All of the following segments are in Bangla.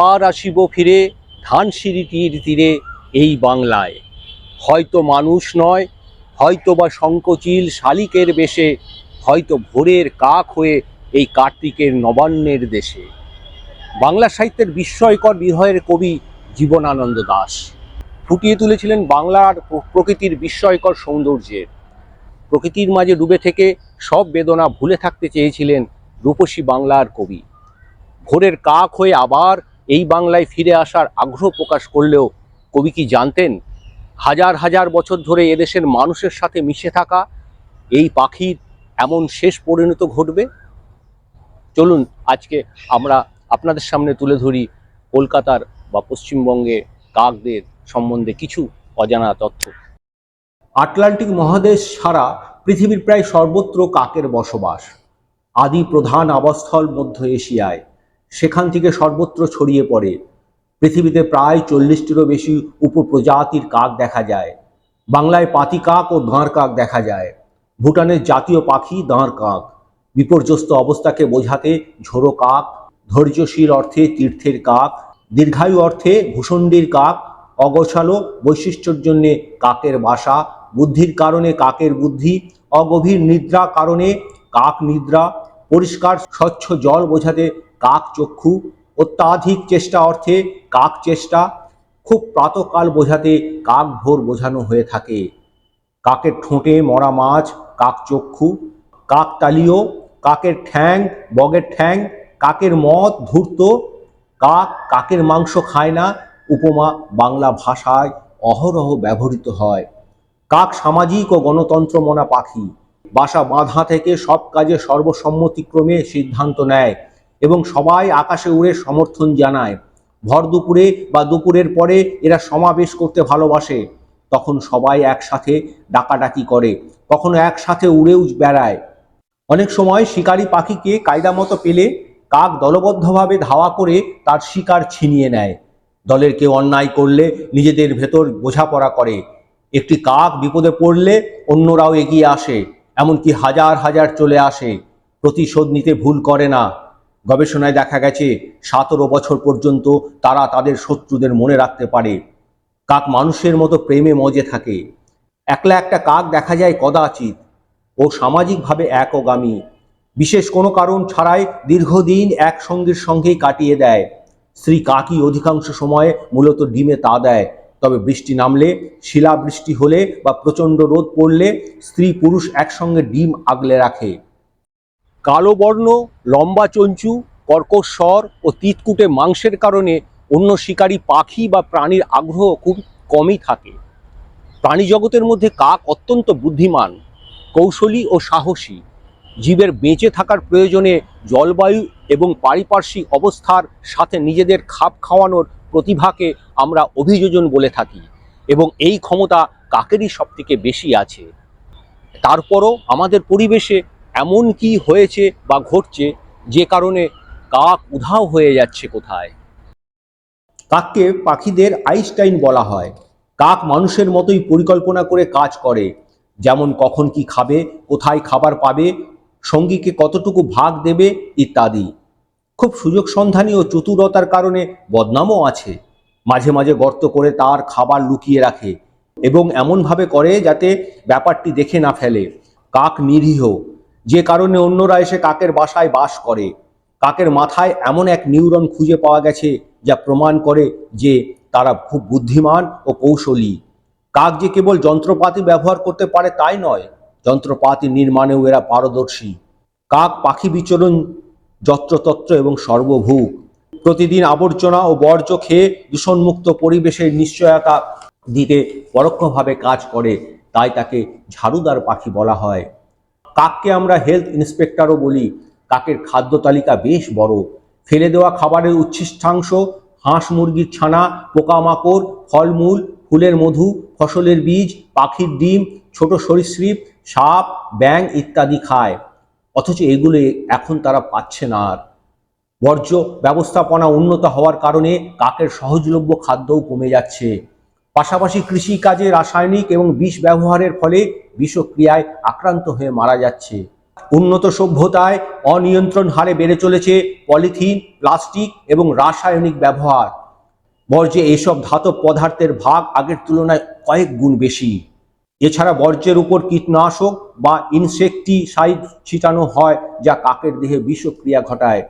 আবার আসিব ফিরে ধানসিঁড়িটির তীরে এই বাংলায়। হয়তো মানুষ নয় হয়তো বা শঙ্কচিল শালিকের বেশে, হয়তো ভোরের কাক হয়ে এই কার্তিকের নবান্নের দেশে। বাংলা সাহিত্যের বিস্ময়কর বিরহের কবি জীবনানন্দ দাস। ফুটিয়ে তুলেছিলেন বাংলার প্রকৃতির বিস্ময়কর সৌন্দর্যের। প্রকৃতির মাঝে ডুবে থেকে সব বেদনা ভুলে থাকতে চেয়েছিলেন রূপসী বাংলার কবি। ভোরের কাক হয়ে আবার এই বাংলায় ফিরে আসার আগ্রহ প্রকাশ করলেও কবি কি জানতেন? হাজার হাজার বছর ধরে এদেশের মানুষের সাথে মিশে থাকা এই পাখির এমন শেষ পরিণত ঘটবে? চলুন, আজকে আমরা আপনাদের সামনে তুলে ধরি কলকাতার বা পশ্চিমবঙ্গে কাকদের সম্বন্ধে কিছু অজানা তথ্য। আটলান্টিক মহাদেশ ছাড়া পৃথিবীর প্রায় সর্বত্র কাকের বসবাস। আদি প্রধান আবাসস্থল মধ্য এশিয়ায়। সেখান থেকে সর্বত্র ছড়িয়ে পড়ে। পৃথিবীতে প্রায় চল্লিশটিরও বেশি উপপ্রজাতির কাক দেখা যায়। বাংলায় পাতি কাক ও দাঁড় কাক দেখা যায়। ভুটানের জাতীয় পাখি দাঁড় কাক। বিপর্যস্ত অবস্থাকে বোঝাতে ঝোড়ো কাক, ধৈর্যশীল অর্থে তীর্থের কাক, দীর্ঘায়ু অর্থে ভূষণ্ডীর কাক, অগোছালো বৈশিষ্ট্যর জন্যে কাকের বাসা, বুদ্ধির কারণে কাকের বুদ্ধি, অগভীর নিদ্রা কারণে কাক নিদ্রা, পরিষ্কার স্বচ্ছ জল বোঝাতে কাক চক্ষু, অত্যাধিক চেষ্টা অর্থে কাক চেষ্টা, খুব প্রাতকাল বোঝাতে কাক ভোর বোঝানো হয়ে থাকে। কাকের ঠোঁটে মরা মাছ, কাক চক্ষু, কাক তালীয় কাকের ঠ্যাং, বগের ঠ্যাং, কাকের মদ ধূর্ত, কাক কাকের মাংস খায় না, উপমা বাংলা ভাষায় অহরহ ব্যবহৃত হয়। কাক সামাজিক ও গণতন্ত্র মনা পাখি, বাসা বাঁধা থেকে সব কাজে সর্বসম্মতিক্রমে সিদ্ধান্ত নেয়। এবং সবাই আকাশে উড়ে সমর্থন জানায়। ভর দুপুরে বা দুপুরের পরে এরা সমাবেশ করতে ভালোবাসে। তখন সবাই একসাথে ডাকাডাকি করে। কখনো একসাথে উড়েও বেড়ায়। অনেক সময় শিকারী পাখিকে কায়দা মতো পেলে কাক দলবদ্ধভাবে ধাওয়া করে তার শিকার ছিনিয়ে নেয়। দলের কেউ অন্যায় করলে নিজেদের ভেতর বোঝাপড়া করে। একটি কাক বিপদে পড়লে অন্যরাও এগিয়ে আসে, এমনকি হাজার হাজার চলে আসে। প্রতিশোধ নিতে ভুল করে না। গবেষণায় দেখা গেছে, সতেরো বছর পর্যন্ত তারা তাদের শত্রুদের মনে রাখতে পারে। কাক মানুষের মতো প্রেমে মজে থাকে। একলা একটা কাক দেখা যায় কদাচিৎ। ও সামাজিকভাবে একগামী। বিশেষ কোনো কারণ ছাড়াই দীর্ঘদিন এক সঙ্গীর সঙ্গেই কাটিয়ে দেয়। স্ত্রী কাকই অধিকাংশ সময়ে মূলত ডিমে তা দেয়। তবে বৃষ্টি নামলে, শিলাবৃষ্টি হলে বা প্রচণ্ড রোদ পড়লে স্ত্রী পুরুষ একসঙ্গে ডিম আগলে রাখে। কালো বর্ণ, লম্বা চঞ্চু, কর্কশ স্বর ও তিতকুটে মাংসের কারণে অন্য শিকারী পাখি বা প্রাণীর আগ্রহ খুব কমই থাকে। প্রাণী জগতের মধ্যে কাক অত্যন্ত বুদ্ধিমান, কৌশলী ও সাহসী। জীবের বেঁচে থাকার প্রয়োজনে জলবায়ু এবং পারিপার্শ্বিক অবস্থার সাথে নিজেদের খাপ খাওয়ানোর প্রতিভাকে আমরা অভিযোজন বলে থাকি এবং এই ক্ষমতা কাকেরই সবথেকে বেশি আছে। তারপরও আমাদের পরিবেশে এমন কি হয়েছে বা ঘটছে যে কারণে কাক উধাও হয়ে যাচ্ছে কোথায়? কাককে পাখিদের আইনস্টাইন বলা হয়। কাক মানুষের মতোই পরিকল্পনা করে কাজ করে। যেমন কখন কি খাবে, কোথায় খাবার পাবে, সঙ্গীকে কতটুকু ভাগ দেবে ইত্যাদি। খুব সুযোগ সন্ধানী ও চতুরতার কারণে বদনামও আছে। মাঝে মাঝে গর্ত করে তার খাবার লুকিয়ে রাখে এবং এমনভাবে করে যাতে ব্যাপারটি দেখে না ফেলে। কাক নিরীহ যে কারণে অন্যরা এসে কাকের বাসায় বাস করে। কাকের মাথায় এমন এক নিউরন খুঁজে পাওয়া গেছে যা প্রমাণ করে যে তারা খুব বুদ্ধিমান ও কৌশলী। কাক যে কেবল যন্ত্রপাতি ব্যবহার করতে পারে তাই নয়, যন্ত্রপাতি নির্মাণেও এরা পারদর্শী। কাক পাখি বিচরণ যত্রতত্র এবং সর্বভূক প্রতিদিন আবর্জনা ও বর্জ্য খেয়ে দূষণমুক্ত পরিবেশের নিশ্চয়তা দিতে পরোক্ষভাবে কাজ করে, তাই তাকে ঝাড়ুদার পাখি বলা হয়। কাককে আমরা হেলথ ইন্সপেক্টরও বলি। কাকের খাদ্য তালিকা বেশ বড়। ফেলে দেওয়া খাবারের উচ্ছিষ্টাংশ হাঁস মুরগির ছানা, পোকামাকড়, ফলমূল, ফুলের মধু, ফসলের বীজ, পাখির ডিম, ছোট সরীসৃপ, সাপ ব্যাং ইত্যাদি খায়। অথচ এগুলো এখন তারা পাচ্ছে না আর। বর্জ্য ব্যবস্থাপনা উন্নত হওয়ার কারণে কাকের সহজলভ্য খাদ্যও কমে যাচ্ছে। পাশাপাশি কৃষিকাজে রাসায়নিক এবং বিষ ব্যবহারের ফলে বিষক্রিয়ায় আক্রান্ত হয়ে মারা যাচ্ছে। উন্নত সভ্যতায় অনিয়ন্ত্রণ হারে বেড়ে চলেছে পলিথিন, প্লাস্টিক এবং রাসায়নিক ব্যবহার। বর্জ্যে এসব ধাতব পদার্থের ভাগ আগের তুলনায় কয়েক গুণ বেশি। এছাড়া বর্জ্যের উপর কীটনাশক বা ইনসেকটিসাইড ছিটানো হয় যা কাকের দেহে বিষক্রিয়া ঘটায়।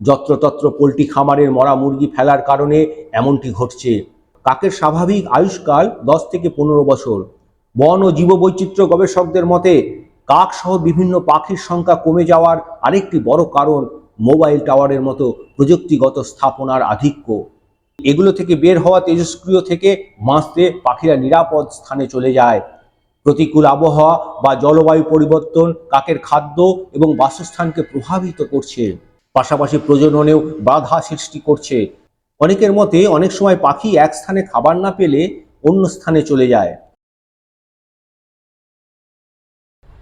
যত্রতত্র পোলট্রি খামারের মরা মুরগি ফেলার কারণে এমনটি ঘটছে। কাকের স্বাভাবিক আয়ুষ্কাল দশ থেকে পনেরো বছর। বন ও জীববৈচিত্র্য গবেষকদের মতে কাক সহ বিভিন্ন পাখির সংখ্যা কমে যাওয়ার আরেকটি বড় কারণ মোবাইল টাওয়ারের মতো প্রযুক্তিগত স্থাপনার আধিক্য। এগুলো থেকে বের হওয়া তেজস্ক্রিয় থেকে বাঁচতে পাখিরা নিরাপদ স্থানে চলে যায়। প্রতিকূল আবহাওয়া বা জলবায়ু পরিবর্তন কাকের খাদ্য এবং বাসস্থানকে প্রভাবিত করছে। পাশাপাশি প্রজননেও বাধা সৃষ্টি করছে। অনেকের মতে অনেক সময় পাখি এক স্থানে খাবার না পেলে অন্য স্থানে চলে যায়।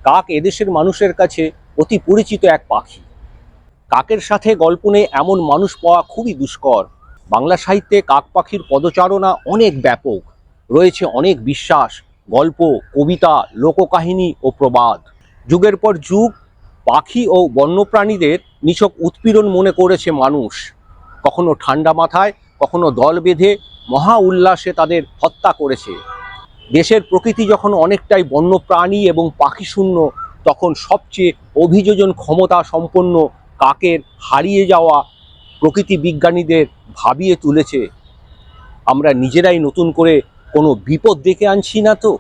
কাক এদেশের মানুষের কাছে অতি পরিচিত এক পাখি। কাকের সাথে গল্প নেই এমন মানুষ পাওয়া খুবই দুষ্কর। বাংলা সাহিত্যে কাক পাখির পদচারণা অনেক ব্যাপক। রয়েছে অনেক বিশ্বাস, গল্প, কবিতা, লোককাহিনী ও প্রবাদ। যুগের পর যুগ পাখি ও বন্যপ্রাণীদের নিছক উৎপীড়ন মনে করেছে মানুষ। কখনো ঠান্ডা মাথায়, কখনো দল বেঁধে মহা উল্লাসে তাদের হত্যা করেছে। দেশের প্রকৃতি যখন অনেকটাই বন্যপ্রাণী এবং পাখি শূন্য, তখন সবচেয়ে অভিযোজন ক্ষমতা সম্পন্ন কাকের হারিয়ে যাওয়া প্রকৃতি বিজ্ঞানীদের ভাবিয়ে তুলেছে। আমরা নিজেরাই নতুন করে কোনো বিপদ ডেকে আনছি না তো?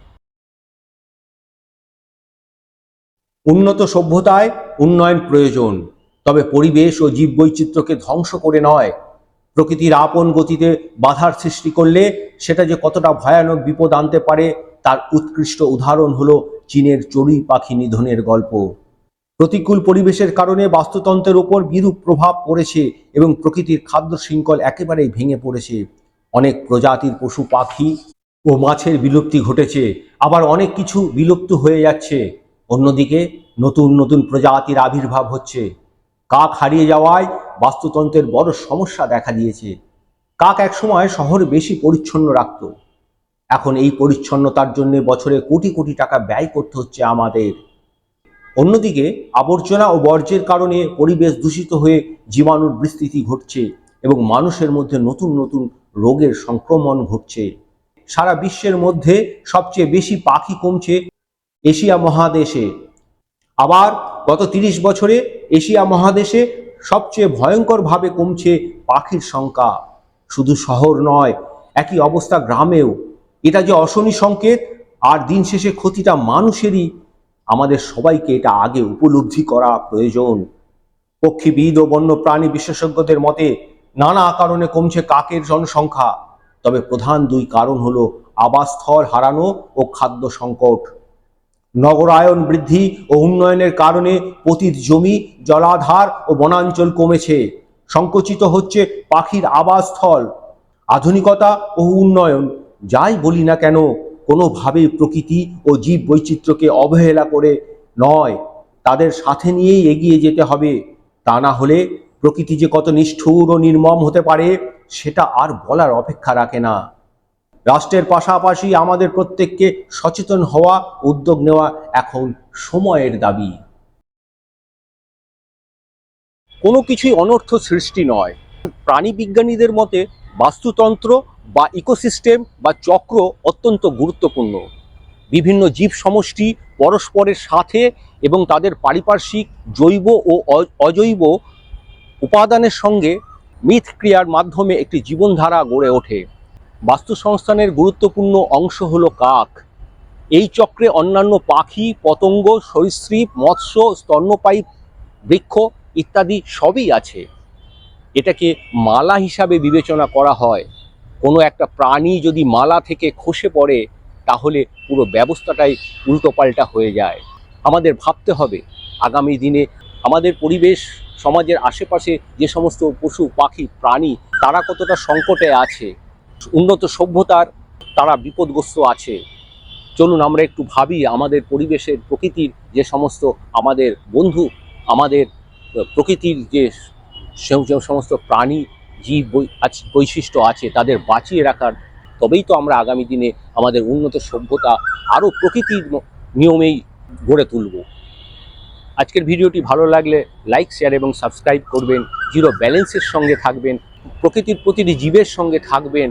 উন্নত সভ্যতায় উন্নয়ন প্রয়োজন। তবে পরিবেশ ও জীববৈচিত্র্যকে ধ্বংস করে নয়। প্রকৃতির আপন গতিতে বাধার সৃষ্টি করলে সেটা যে কতটা ভয়ানক বিপদ আনতে পারে, তার উৎকৃষ্ট উদাহরণ হলো চীনের চড়ুই পাখি নিধনের গল্প। প্রতিকূল পরিবেশের কারণে বাস্তুতন্ত্রের ওপর বিরূপ প্রভাব পড়েছে এবং প্রকৃতির খাদ্য শৃঙ্খল একেবারেই ভেঙে পড়েছে। অনেক প্রজাতির পশু পাখি ও মাছের বিলুপ্তি ঘটেছে, আবার অনেক কিছু বিলুপ্ত হয়ে যাচ্ছে। অন্যদিকে নতুন নতুন প্রজাতির আবির্ভাব হচ্ছে। কাক হারিয়ে যাওয়ায় বাস্তুতন্ত্রের বড় সমস্যা দেখা দিয়েছে। কাক একসময় শহর বেশি পরিচ্ছন্ন রাখত। এখন এই পরিচ্ছন্নতার জন্য বছরে কোটি কোটি টাকা ব্যয় করতে হচ্ছে আমাদের। অন্যদিকে আবর্জনা ও বর্জ্যের কারণে পরিবেশ দূষিত হয়ে জীবাণুর বিস্তৃতি ঘটছে এবং মানুষের মধ্যে নতুন নতুন রোগের সংক্রমণ ঘটছে। সারা বিশ্বের মধ্যে সবচেয়ে বেশি পাখি কমছে এশিয়া মহাদেশে। আবার গত তিরিশ বছরে এশিয়া মহাদেশে সবচেয়ে ভয়ঙ্করভাবে কমছে পাখির সংখ্যা। শুধু শহর নয়, একই অবস্থা গ্রামেও। এটা যে অশনি সংকেত, আর দিন শেষে ক্ষতিটা মানুষেরই, আমাদের সবাইকে এটা আগে উপলব্ধি করা প্রয়োজন। পক্ষীবিদ ও বন্যপ্রাণী বিশেষজ্ঞদের মতে, নানা কারণে কমছে কাকের জনসংখ্যা। তবে প্রধান দুই কারণ হলো আবাসস্থল হারানো ও খাদ্য সংকট। নগরায়ন বৃদ্ধি ও উন্নয়নের কারণে পতিত জমি, জলাধার ও বনাঞ্চল কমেছে। সংকুচিত হচ্ছে পাখির আবাসস্থল। আধুনিকতা ও উন্নয়ন, যাই বলি না কেন, কোনোভাবেই প্রকৃতি ও জীব বৈচিত্র্যকে অবহেলা করে নয়। তাদের সাথে নিয়েই এগিয়ে যেতে হবে। তা না হলে প্রকৃতি যে কত নিষ্ঠুর ও নির্মম হতে পারে, সেটা আর বলার অপেক্ষা রাখে না। রাষ্ট্রের পাশাপাশি আমাদের প্রত্যেককে সচেতন হওয়া, উদ্যোগ নেওয়া এখন সময়ের দাবি। কোনো কিছুই অনর্থ সৃষ্টি নয়। প্রাণী বিজ্ঞানীদের মতে বাস্তুতন্ত্র বা ইকোসিস্টেম বা চক্র অত্যন্ত গুরুত্বপূর্ণ। বিভিন্ন জীব সমষ্টি পরস্পরের সাথে এবং তাদের পারিপার্শ্বিক, জৈব ও অজৈব উপাদানের সঙ্গে মিথক্রিয়ার মাধ্যমে একটি জীবনধারা গড়ে ওঠে। বাস্তু সংস্থানের গুরুত্বপূর্ণ অংশ হলো কাক। এই চক্রে অন্যান্য পাখি, পতঙ্গ, সরীসৃপ, মৎস্য, স্তন্যপায়ী বৃক্ষ ইত্যাদি সবই আছে। এটাকে মালা হিসাবে বিবেচনা করা হয়। কোনো একটা প্রাণী যদি মালা থেকে খসে পড়ে, তাহলে পুরো ব্যবস্থাটাই উল্টোপাল্টা হয়ে যায়। আমাদের ভাবতে হবে, আগামী দিনে আমাদের পরিবেশ, সমাজের আশেপাশে যে সমস্ত পশু, পাখি, প্রাণী, তারা কতটা সংকটে আছে? উন্নত সভ্যতার তারা বিপদগ্রস্ত আছে। চলুন আমরা একটু ভাবি আমাদের পরিবেশের প্রকৃতির যে সমস্ত আমাদের বন্ধু, আমাদের প্রকৃতির যে সমস্ত প্রাণী, জীব বৈশিষ্ট্য আছে তাদের বাঁচিয়ে রাখার, তবেই তো আমরা আগামী দিনে আমাদের উন্নত সভ্যতা আরও প্রকৃতির নিয়মেই গড়ে তুলব। আজকের ভিডিওটি ভালো লাগলে লাইক, শেয়ার এবং সাবস্ক্রাইব করবেন। জিরো ব্যালেন্সের সঙ্গে থাকবেন। প্রকৃতির প্রতিটি জীবের সঙ্গে থাকবেন।